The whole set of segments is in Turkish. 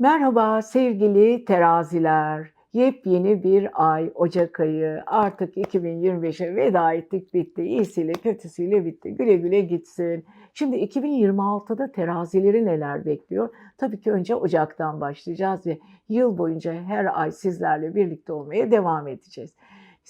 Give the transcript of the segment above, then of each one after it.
Merhaba sevgili teraziler. Yepyeni bir ay, Ocak ayı. Artık 2025'e veda ettik, bitti. İyisiyle kötüsüyle bitti. Güle güle gitsin. Şimdi 2026'da terazileri neler bekliyor? Tabii ki önce Ocak'tan başlayacağız ve yıl boyunca her ay sizlerle birlikte olmaya devam edeceğiz.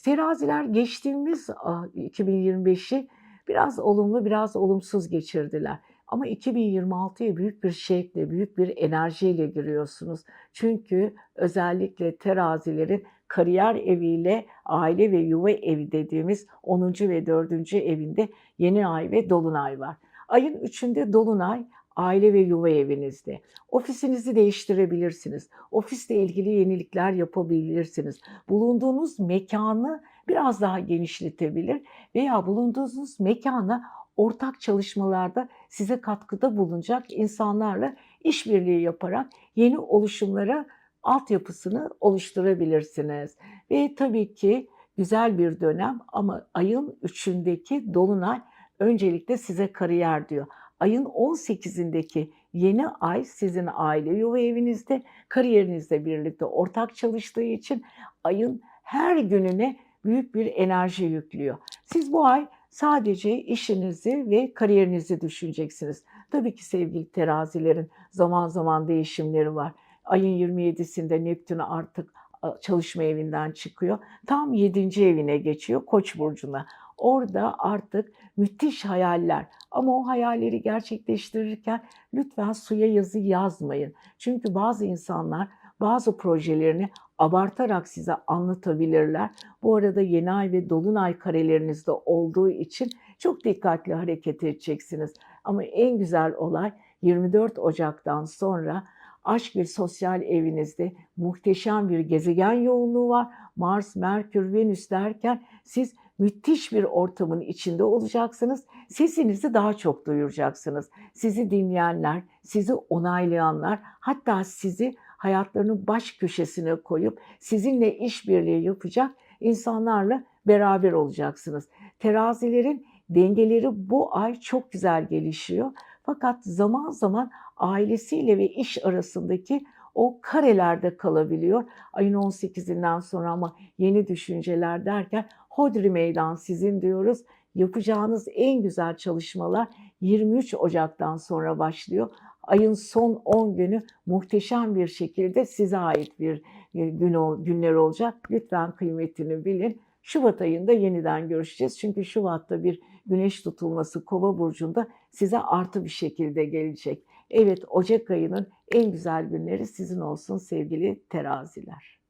Teraziler geçtiğimiz ah, 2025'i biraz olumlu, biraz olumsuz geçirdiler. Ama 2026'ya büyük bir şevkle, büyük bir enerjiyle giriyorsunuz. Çünkü özellikle terazilerin kariyer eviyle aile ve yuva evi dediğimiz 10. ve 4. evinde yeni ay ve dolunay var. Ayın 3'ünde dolunay aile ve yuva evinizde. Ofisinizi değiştirebilirsiniz. Ofisle ilgili yenilikler yapabilirsiniz. Bulunduğunuz mekanı biraz daha genişletebilir veya bulunduğunuz mekana ortak çalışmalarda size katkıda bulunacak insanlarla işbirliği yaparak yeni oluşumlara altyapısını oluşturabilirsiniz. Ve tabii ki güzel bir dönem ama ayın 3'ündeki dolunay öncelikle size kariyer diyor. Ayın 18'indeki yeni ay sizin aile yuva evinizde, kariyerinizle birlikte ortak çalıştığı için ayın her gününe büyük bir enerji yüklüyor. Siz bu ay sadece işinizi ve kariyerinizi düşüneceksiniz. Tabii ki sevgili terazilerin zaman zaman değişimleri var. Ayın 27'sinde Neptün artık çalışma evinden çıkıyor. Tam 7. evine geçiyor Koç burcuna. Orada artık müthiş hayaller ama o hayalleri gerçekleştirirken lütfen suya yazı yazmayın. Çünkü bazı insanlar bazı projelerini abartarak size anlatabilirler. Bu arada yeni ay ve dolunay karelerinizde olduğu için çok dikkatli hareket edeceksiniz. Ama en güzel olay 24 Ocak'tan sonra aşk ve sosyal evinizde muhteşem bir gezegen yoğunluğu var. Mars, Merkür, Venüs derken siz müthiş bir ortamın içinde olacaksınız. Sesinizi daha çok duyuracaksınız. Sizi dinleyenler, sizi onaylayanlar, hatta sizi hayatlarının baş köşesine koyup sizinle işbirliği yapacak insanlarla beraber olacaksınız. Terazilerin dengeleri bu ay çok güzel gelişiyor. Fakat zaman zaman ailesiyle ve iş arasındaki o karelerde kalabiliyor. Ayın 18'inden sonra ama yeni düşünceler derken hodri meydan sizin diyoruz. Yapacağınız en güzel çalışmalar 23 Ocak'tan sonra başlıyor ayın son 10 günü muhteşem bir şekilde size ait bir e, gün günler olacak. Lütfen kıymetini bilin. Şubat ayında yeniden görüşeceğiz. Çünkü Şubat'ta bir güneş tutulması Kova burcunda size artı bir şekilde gelecek. Evet Ocak ayının en güzel günleri sizin olsun sevgili teraziler.